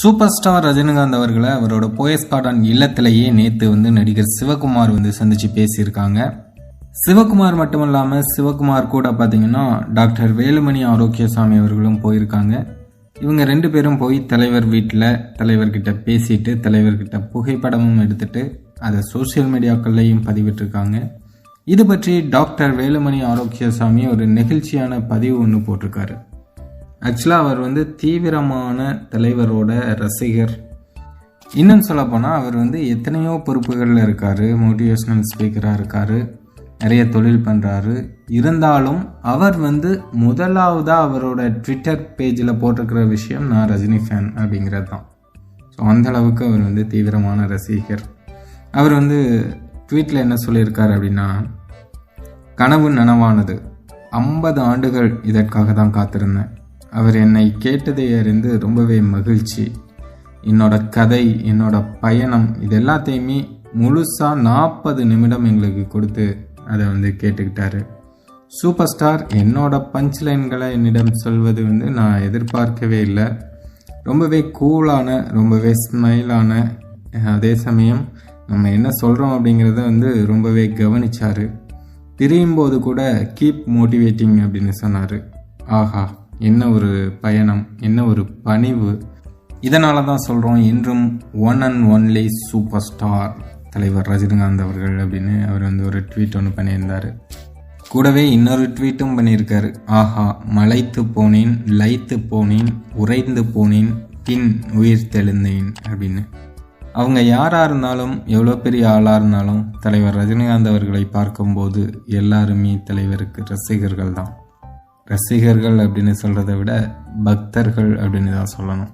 Super star Rajinikanth அவர்களை அவரோட போயஸ் இல்லத்திலேயே நேற்று வந்து நடிகர் சிவகுமார் வந்து சந்திச்சு பேசியிருக்காங்க. சிவகுமார் மட்டும் இல்லாமல் சிவகுமார் கூட பார்த்தீங்கன்னா டாக்டர் வேலுமணி ஆரோக்கியசாமி அவர்களும் போயிருக்காங்க. இவங்க ரெண்டு பேரும் போய் தலைவர் வீட்டில் தலைவர்கிட்ட பேசிட்டு தலைவர்கிட்ட புகைப்படமும் எடுத்துட்டு அதை சோஷியல் மீடியாக்கள்லையும் பதிவிட்டிருக்காங்க. இது பற்றி டாக்டர் வேலுமணி ஆரோக்கியசாமி ஒரு நெகிழ்ச்சியான பதிவு ஒன்று போட்டிருக்காரு. ஆக்சுவலாக அவர் வந்து தீவிரமான தலைவரோட ரசிகர். இன்னும் சொல்லப்போனால் அவர் வந்து எத்தனையோ பொறுப்புகளில் இருக்கார். மோட்டிவேஷ்னல் ஸ்பீக்கராக இருக்கார். நிறைய தொழில் பண்ணுறாரு இருந்தாலும் அவர் வந்து முதலாவதாக அவரோட ட்விட்டர் பேஜில் போட்டிருக்கிற விஷயம் நான் ரஜினி ஃபேன் அப்படிங்கிறது தான். ஸோ அந்த அளவுக்கு அவர் வந்து தீவிரமான ரசிகர். அவர் வந்து ட்வீட்டில் என்ன சொல்லியிருக்கார் அப்படின்னா கனவு நனவானது. ஐம்பது ஆண்டுகள் இதற்காக தான் காத்திருந்தேன். அவர் என்னை கேட்டதை அறிந்து ரொம்பவே மகிழ்ச்சி. என்னோட கதை என்னோட பயணம் இது எல்லாத்தையுமே முழுசாக நாற்பது நிமிடம் எங்களுக்கு கொடுத்து அதை வந்து கேட்டுக்கிட்டாரு. சூப்பர் ஸ்டார் என்னோட பஞ்ச் லைன்களை என்னிடம் சொல்வது வந்து நான் எதிர்பார்க்கவே இல்லை. ரொம்பவே கூலான ரொம்பவே ஸ்மைலான அதே சமயம் நம்ம என்ன சொல்கிறோம் அப்படிங்கிறத வந்து ரொம்பவே கவனித்தார் திரியும் போது கூட கீப் மோட்டிவேட்டிங் அப்படின்னு சொன்னார். ஆஹா. என்ன ஒரு பயணம் என்ன ஒரு பணிவு? இதனால தான் சொல்கிறோம் இன்றும் one and only super star தலைவர் ரஜினிகாந்த் அவர்கள் அப்படின்னு அவர் வந்து ஒரு ட்வீட் ஒன்று பண்ணியிருந்தார். கூடவே இன்னொரு ட்வீட்டும் பண்ணியிருக்காரு. ஆஹா மலைத்து போனேன் லைத்து போனேன் உறைந்து போனேன் பின் உயிர் தெழுந்தேன் அப்படின்னு. அவங்க யாராக இருந்தாலும் எவ்வளோ பெரிய ஆளாக இருந்தாலும் தலைவர் ரஜினிகாந்த் அவர்களை பார்க்கும்போது எல்லாருமே தலைவருக்கு ரசிகர்கள் தான் ரசிகர்கள் அப்படின்னு சொல்கிறத விட பக்தர்கள் அப்படின்னு தான் சொல்லணும்.